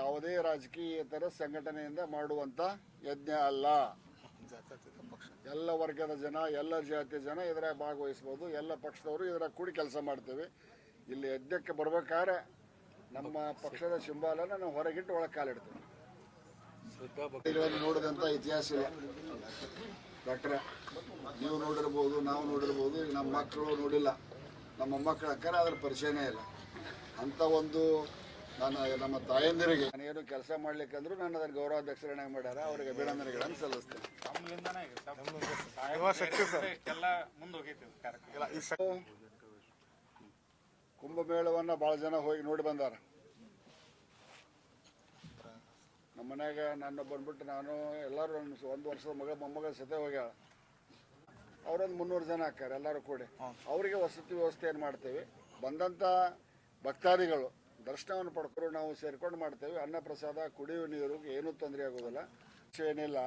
ಯಾವುದೇ ರಾಜಕೀಯೇತರ ಸಂಘಟನೆಯಿಂದ ಮಾಡುವಂತ ಯಜ್ಞ ಅಲ್ಲ. ಎಲ್ಲ ವರ್ಗದ ಜನ ಎಲ್ಲ ಜಾತಿಯ ಜನ ಇದರ ಭಾಗವಹಿಸ್ಬೋದು ಎಲ್ಲ ಪಕ್ಷದವರು ಇದರ ಕೂಡಿ ಕೆಲಸ ಮಾಡ್ತೇವೆ. ಇಲ್ಲಿ ಯಜ್ಞಕ್ಕೆ ಬರ್ಬೇಕಾದ್ರೆ ನಮ್ಮ ಪಕ್ಷದ ಸಿಂಬಾಲನ ನಾವು ಹೊರಗಿಟ್ಟು ಒಳಗೆ ಕಾಲಿಡ್ತೇವೆ. ನೋಡಿದಂತ ನೋಡಿದಂಥ ಇತಿಹಾಸ ಇದೆ. ಡಾಕ್ಟ್ರೆ ನೀವು ನೋಡಿರ್ಬೋದು ನಾವು ನೋಡಿರ್ಬೋದು ಈಗ ನಮ್ಮ ಮಕ್ಕಳು ನೋಡಿಲ್ಲ. ನಮ್ಮ ಮಕ್ಕಳ ಅಕ್ಕರ ಅದ್ರ ಪರಿಚಯನೇ ಇಲ್ಲ. ಅಂಥ ಒಂದು ನಾನು ನಮ್ಮ ತಾಯಂದಿರಿಗೆ ನಾನೇನು ಕೆಲಸ ಮಾಡ್ಲಿಕ್ಕಂದ್ರು ನಾನು ಅದರ ಗೌರವಾಧ್ಯಕ್ಷರನ್ನಾಗಿ ಮಾಡ್ಯಾರ. ಅವರಿಗೆ ಅಭಿನಂದನೆಗಳನ್ನು ಸಲ್ಲಿಸ್ತೇನೆ. ಕುಂಭಮೇಳವನ್ನು ಭಾಳ ಜನ ಹೋಗಿ ನೋಡಿ ಬಂದಾರ. ನಮ್ಮ ಮನ್ಯಾಗ ನನ್ನ ಬಂದ್ಬಿಟ್ಟು ನಾನು ಎಲ್ಲರೂ ನನ್ನ ಒಂದು ವರ್ಷದ ಮಗ ಮೊಮ್ಮಗಳ ಸತೆ ಹೋಗ್ಯಾಳ. ಅವರೊಂದು ಮುನ್ನೂರು ಜನ ಹಾಕ್ಯಾರ ಎಲ್ಲರೂ ಕೂಡಿ. ಅವರಿಗೆ ವಸತಿ ವ್ಯವಸ್ಥೆಯನ್ನು ಮಾಡ್ತೇವೆ. ಬಂದಂಥ ಭಕ್ತಾದಿಗಳು ದರ್ಶನವನ್ನು ಪಡ್ಕೊಂಡು ನಾವು ಸೇರ್ಕೊಂಡು ಮಾಡ್ತೇವೆ. ಅನ್ನ ಪ್ರಸಾದ ಕುಡಿಯುವ ನೀರು ಏನೂ ತೊಂದರೆ ಆಗೋದಿಲ್ಲ. ಏನಿಲ್ಲ.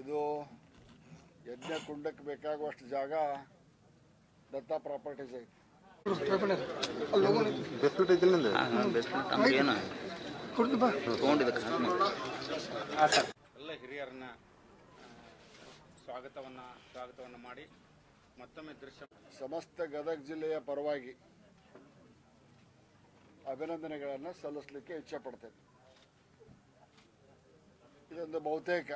ಇದು ಯಜ್ಞ ಕುಂಡಕ್ಕೆ ಬೇಕಾಗುವಷ್ಟು ಜಾಗ ದತ್ತ ಪ್ರಾಪರ್ಟೀಸ್ ಐತಿ. ಎಲ್ಲ ಹಿರಿಯರನ್ನ ಸ್ವಾಗತವನ್ನ ಸ್ವಾಗತವನ್ನ ಮಾಡಿ ಮತ್ತೊಮ್ಮೆ ದೃಶ್ಯ ಸಮಸ್ತ ಗದಗ ಜಿಲ್ಲೆಯ ಪರವಾಗಿ ಅಭಿನಂದನೆಗಳನ್ನು ಸಲ್ಲಿಸಲಿಕ್ಕೆ ಇಚ್ಛೆ ಪಡ್ತೇನೆ. ಇದೊಂದು ಬಹುತೇಕ.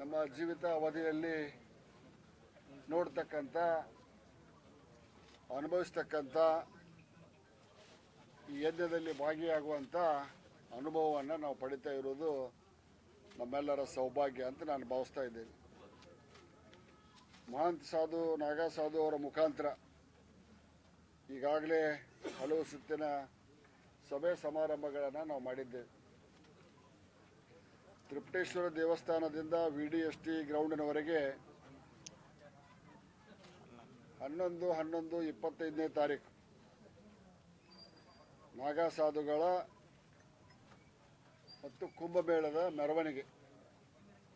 ನಮ್ಮ ಜೀವಿತ ಅವಧಿಯಲ್ಲಿ ನೋಡ್ತಕ್ಕಂಥ, ಅನುಭವಿಸ್ತಕ್ಕಂಥ, ಈ ಯಜ್ಞದಲ್ಲಿ ಭಾಗಿಯಾಗುವಂಥ ಅನುಭವವನ್ನು ನಾವು ಪಡಿತಾ ಇರೋದು ನಮ್ಮೆಲ್ಲರ ಸೌಭಾಗ್ಯ ಅಂತ ನಾನು ಭಾವಿಸ್ತಾ ಇದ್ದೇನೆ. ಮಹಾಂತ ಸಾಧು, ನಾಗಾ ಸಾಧು ಅವರ ಮುಖಾಂತರ ಈಗಾಗಲೇ ಹಲವು ಸುತ್ತಿನ ಸಭೆ ಸಮಾರಂಭಗಳನ್ನು ನಾವು ಮಾಡಿದ್ದೇವೆ ತ್ರಿಪಟೇಶ್ವರ ದೇವಸ್ಥಾನದಿಂದ ವಿ ಡಿ ಎಸ್ ಟಿ ಗ್ರೌಂಡಿನವರೆಗೆ ಹನ್ನೊಂದು ಹನ್ನೊಂದು ಇಪ್ಪತ್ತೈದನೇ ತಾರೀಕು ನಾಗಾ ಸಾಧುಗಳ ಮತ್ತು ಕುಂಭಮೇಳದ ಮೆರವಣಿಗೆ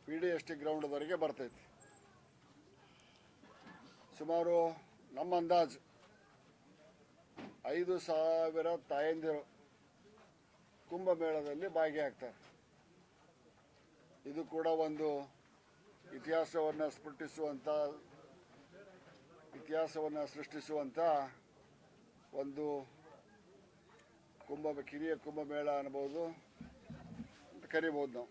ವಿ ಡಿ ಎಸ್ ಟಿ ಗ್ರೌಂಡ್ವರೆಗೆ ಬರ್ತೈತಿ. ಸುಮಾರು ನಮ್ಮ ಅಂದಾಜು ಐದು ಸಾವಿರ ತಾಯಂದಿರು ಕುಂಭಮೇಳದಲ್ಲಿ ಭಾಗಿಯಾಗ್ತಾರೆ. ಇದು ಕೂಡ ಒಂದು ಇತಿಹಾಸವನ್ನು ಸ್ಫುಟಿಸುವಂಥ ಇತಿಹಾಸವನ್ನು ಸೃಷ್ಟಿಸುವಂಥ ಒಂದು ಕುಂಭ, ಕಿರಿಯ ಕುಂಭಮೇಳ ಅನ್ಬೋದು ಅಂತ ಕರಿಬೋದು ನಾವು.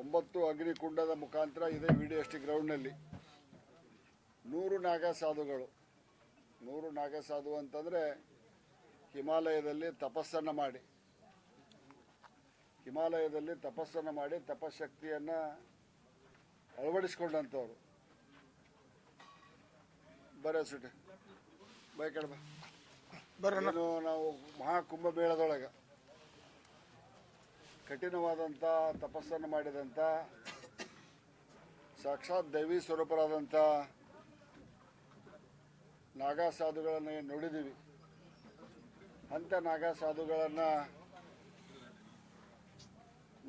ಒಂಬತ್ತು ಅಗ್ನಿಕುಂಡದ ಮುಖಾಂತರ ಇದೆ ವಿ ಡಿ ಎಸ್ ಟಿ ಗ್ರೌಂಡ್ನಲ್ಲಿ ನೂರು ನಾಗ ಸಾಧುಗಳು ನೂರು ನಾಗಸಾಧು ಅಂತಂದರೆ ಹಿಮಾಲಯದಲ್ಲಿ ತಪಸ್ಸನ್ನು ಮಾಡಿ. ಹಿಮಾಲಯದಲ್ಲಿ ತಪಸ್ಸನ್ನು ಮಾಡಿ ತಪಶಕ್ತಿಯನ್ನು ಅಳವಡಿಸ್ಕೊಂಡಂಥವ್ರು. ಬರ ಸುಟಿ ಬೈಕಡ ಬಾ. ಬರ್ರಿ ನಾವು ಏನು ನಾವು ಮಹಾಕುಂಭಮೇಳದೊಳಗೆ ಕಠಿಣವಾದಂಥ ತಪಸ್ಸನ್ನು ಮಾಡಿದಂಥ ಸಾಕ್ಷಾತ್ ದೈವಿ ಸ್ವರೂಪರಾದಂಥ ನಾಗಾ ಸಾಧುಗಳನ್ನು ನೋಡಿದ್ದೀವಿ ಅಂಥ ನಾಗಾ ಸಾಧುಗಳನ್ನು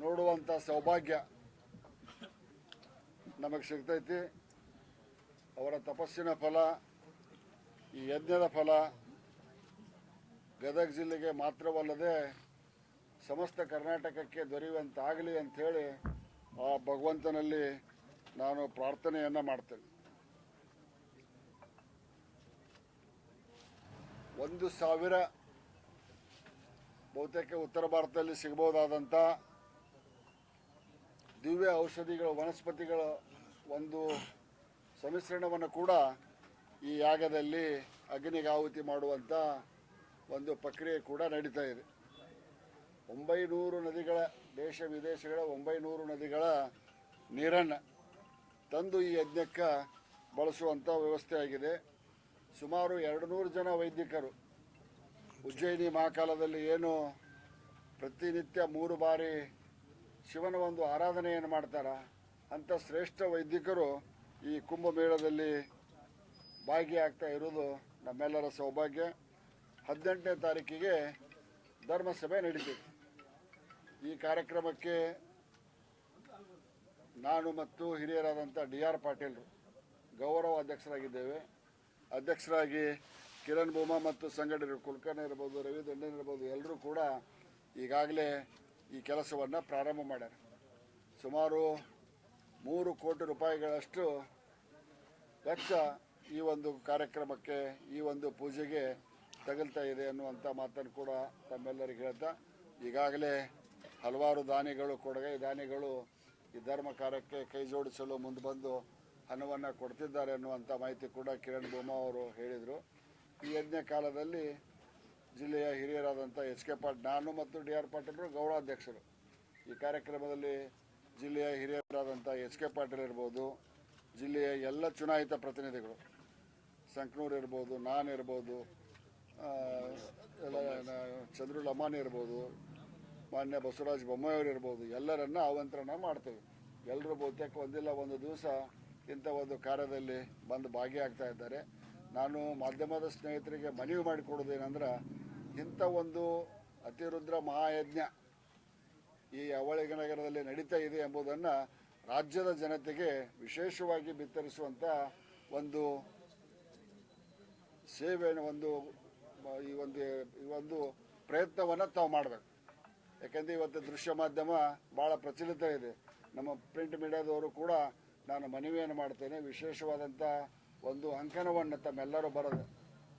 ನೋಡುವಂಥ ಸೌಭಾಗ್ಯ ನಮಗೆ ಸಿಗ್ತೈತಿ. ಅವರ ತಪಸ್ಸಿನ ಫಲ, ಈ ಯಜ್ಞದ ಫಲ, ಗದಗ ಜಿಲ್ಲೆಗೆ ಮಾತ್ರವಲ್ಲದೆ ಸಮಸ್ತ ಕರ್ನಾಟಕಕ್ಕೆ ದೊರೆಯುವಂತಾಗಲಿ ಅಂಥೇಳಿ ಆ ಭಗವಂತನಲ್ಲಿ ನಾನು ಪ್ರಾರ್ಥನೆಯನ್ನು ಮಾಡ್ತೇನೆ. ಒಂದು ಸಾವಿರ ಬಹುತೇಕ ಉತ್ತರ ಭಾರತದಲ್ಲಿ ಸಿಗಬಹುದಾದಂಥ ದಿವ್ಯ ಔಷಧಿಗಳ ವನಸ್ಪತಿಗಳ ಒಂದು ಸಮಿಶ್ರಣವನ್ನು ಕೂಡ ಈ ಯಾಗದಲ್ಲಿ ಅಗ್ನಿಗೆ ಆಹುತಿ ಮಾಡುವಂಥ ಒಂದು ಪ್ರಕ್ರಿಯೆ ಕೂಡ ನಡೀತಾ ಇದೆ. ಒಂಬೈನೂರು ನದಿಗಳ ದೇಶ ವಿದೇಶಗಳ ಒಂಬೈನೂರು ನದಿಗಳ ನೀರನ್ನು ತಂದು ಈ ಯಜ್ಞಕ್ಕೆ ಬಳಸುವಂಥ ವ್ಯವಸ್ಥೆ ಆಗಿದೆ. ಸುಮಾರು ಎರಡು ನೂರು ಜನ ವೈದಿಕರು ಉಜ್ಜಯಿನಿ ಮಹಾಕಾಲದಲ್ಲಿ ಏನು ಪ್ರತಿನಿತ್ಯ ಮೂರು ಬಾರಿ ಶಿವನ ಒಂದು ಆರಾಧನೆಯನ್ನು ಮಾಡ್ತಾರ ಅಂಥ ಶ್ರೇಷ್ಠ ವೈದಿಕರು ಈ ಕುಂಭಮೇಳದಲ್ಲಿ ಭಾಗಿಯಾಗ್ತಾ ಇರೋದು ನಮ್ಮೆಲ್ಲರ ಸೌಭಾಗ್ಯ. ಹದಿನೆಂಟನೇ ತಾರೀಕಿಗೆ ಧರ್ಮಸಭೆ ನಡೀತೈತಿ. ಈ ಕಾರ್ಯಕ್ರಮಕ್ಕೆ ನಾನು ಮತ್ತು ಹಿರಿಯರಾದಂಥ ಡಿ ಆರ್ ಪಾಟೀಲ್ರು ಗೌರವ ಅಧ್ಯಕ್ಷರಾಗಿದ್ದೇವೆ. ಅಧ್ಯಕ್ಷರಾಗಿ ಕಿರಣ್ ಭೂಮಾ ಮತ್ತು ಸಂಘಟನೆಗಳು ಕುಲಕರ್ಣಿ ಇರ್ಬೋದು, ರವಿ ದಂಡನ್ ಇರ್ಬೋದು ಎಲ್ಲರೂ ಕೂಡ ಈಗಾಗಲೇ ಈ ಕೆಲಸವನ್ನು ಪ್ರಾರಂಭ ಮಾಡ್ಯಾರ. ಸುಮಾರು ಮೂರು ಕೋಟಿ ರೂಪಾಯಿಗಳಷ್ಟು ವೆಚ್ಚ ಈ ಒಂದು ಕಾರ್ಯಕ್ರಮಕ್ಕೆ, ಈ ಒಂದು ಪೂಜೆಗೆ ತಗಲ್ತಾ ಇದೆ ಅನ್ನುವಂಥ ಮಾತನ್ನು ಕೂಡ ತಮ್ಮೆಲ್ಲರಿಗೆ ಹೇಳ್ತಾ, ಈಗಾಗಲೇ ಹಲವಾರು ದಾನಿಗಳು ಕೊಡುಗೆ ದಾನಿಗಳು ಈ ಧರ್ಮ ಕಾರ್ಯಕ್ಕೆ ಕೈ ಜೋಡಿಸಲು ಮುಂದೆ ಬಂದು ಹಣವನ್ನು ಕೊಡ್ತಿದ್ದಾರೆ ಅನ್ನುವಂಥ ಮಾಹಿತಿ ಕೂಡ ಕಿರಣ್ ಭೂಮಾ ಅವರು ಹೇಳಿದರು. ಈ ಯಜ್ಞ ಕಾಲದಲ್ಲಿ ಜಿಲ್ಲೆಯ ಹಿರಿಯರಾದಂಥ ಎಚ್ ಕೆ ಪಾಟ್ ನಾನು ಮತ್ತು ಡಿ ಆರ್ ಪಾಟೀಲರು ಗೌರವಾಧ್ಯಕ್ಷರು ಈ ಕಾರ್ಯಕ್ರಮದಲ್ಲಿ ಜಿಲ್ಲೆಯ ಹಿರಿಯರಾದಂಥ ಎಚ್ ಕೆ ಪಾಟೀಲ್ ಇರ್ಬೋದು, ಜಿಲ್ಲೆಯ ಎಲ್ಲ ಚುನಾಯಿತ ಪ್ರತಿನಿಧಿಗಳು, ಸಂಕನೂರು ಇರ್ಬೋದು, ನಾನು ಇರ್ಬೋದು ಎಲ್ಲ ಚಂದ್ರು ಲಮಾನಿ ಇರ್ಬೋದು, ಮಾನ್ಯ ಬಸವರಾಜ್ ಬೊಮ್ಮಾಯಿಯವರು ಇರ್ಬೋದು, ಎಲ್ಲರನ್ನ ಆಮಂತ್ರಣ ಮಾಡ್ತೇವೆ. ಎಲ್ಲರೂ ಬಹುತೇಕ ಒಂದಿಲ್ಲ ಒಂದು ದಿವಸ ಇಂಥ ಒಂದು ಕಾರ್ಯದಲ್ಲಿ ಬಂದು ಭಾಗಿಯಾಗ್ತಾ ಇದ್ದಾರೆ. ನಾನು ಮಾಧ್ಯಮದ ಸ್ನೇಹಿತರಿಗೆ ಮನವಿ ಮಾಡಿಕೊಡೋದೇನೆಂದ್ರೆ ಇಂಥ ಒಂದು ಅತಿರುದ್ರ ಮಹಾಯಜ್ಞ ಈ ಅವಳಿಗ ನಗರದಲ್ಲಿ ನಡೀತಾ ಇದೆ ಎಂಬುದನ್ನು ರಾಜ್ಯದ ಜನತೆಗೆ ವಿಶೇಷವಾಗಿ ಬಿತ್ತರಿಸುವಂಥ ಒಂದು ಸೇವೆಯನ್ನು, ಒಂದು, ಈ ಒಂದು ಈ ಒಂದು ಪ್ರಯತ್ನವನ್ನು ತಾವು ಮಾಡಬೇಕು. ಯಾಕೆಂದರೆ ಇವತ್ತು ದೃಶ್ಯ ಮಾಧ್ಯಮ ಭಾಳ ಪ್ರಚಲಿತ ಇದೆ. ನಮ್ಮ ಪ್ರಿಂಟ್ ಮೀಡಿಯಾದವರು ಕೂಡ ನಾನು ಮನವಿಯನ್ನು ಮಾಡ್ತೇನೆ. ವಿಶೇಷವಾದಂಥ ಒಂದು ಅಂಕನವನ್ನು ತಮ್ಮೆಲ್ಲರೂ ಬರೋದು.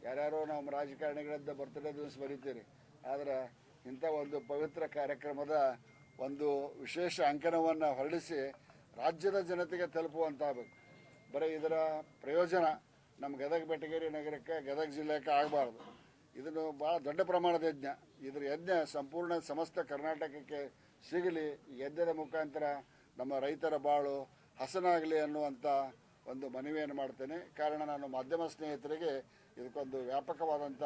ಯಾರ್ಯಾರೋ ನಮ್ಮ ರಾಜಕಾರಣಿಗಳಿಂದ ಬರ್ತಡೇ ದಿವಸ ಬರೀತೀರಿ. ಆದರೆ ಇಂಥ ಒಂದು ಪವಿತ್ರ ಕಾರ್ಯಕ್ರಮದ ಒಂದು ವಿಶೇಷ ಅಂಕನವನ್ನು ಹೊರಡಿಸಿ ರಾಜ್ಯದ ಜನತೆಗೆ ತಲುಪುವಂತಾಗಬೇಕು. ಬರೀ ಇದರ ಪ್ರಯೋಜನ ನಮ್ಮ ಗದಗ, ಬೆಟಗೇರಿ ನಗರಕ್ಕೆ, ಗದಗ ಜಿಲ್ಲೆಗೆ ಆಗಬಾರ್ದು. ಇದನ್ನು ಭಾಳ ದೊಡ್ಡ ಪ್ರಮಾಣದ ಯಜ್ಞ. ಇದರ ಯಜ್ಞ ಸಂಪೂರ್ಣ ಸಮಸ್ತ ಕರ್ನಾಟಕಕ್ಕೆ ಸಿಗಲಿ. ಯಜ್ಞದ ಮುಖಾಂತರ ನಮ್ಮ ರೈತರ ಬಾಳು ಹಸನಾಗಲಿ ಅನ್ನುವಂಥ ಒಂದು ಮನವಿಯನ್ನು ಮಾಡ್ತೇನೆ. ಕಾರಣ ನಾನು ಮಾಧ್ಯಮ ಸ್ನೇಹಿತರಿಗೆ ಇದಕ್ಕೊಂದು ವ್ಯಾಪಕವಾದಂಥ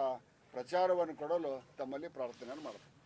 ಪ್ರಚಾರವನ್ನು ಕೊಡಲು ತಮ್ಮಲ್ಲಿ ಪ್ರಾರ್ಥನೆಯನ್ನು ಮಾಡ್ತೇನೆ.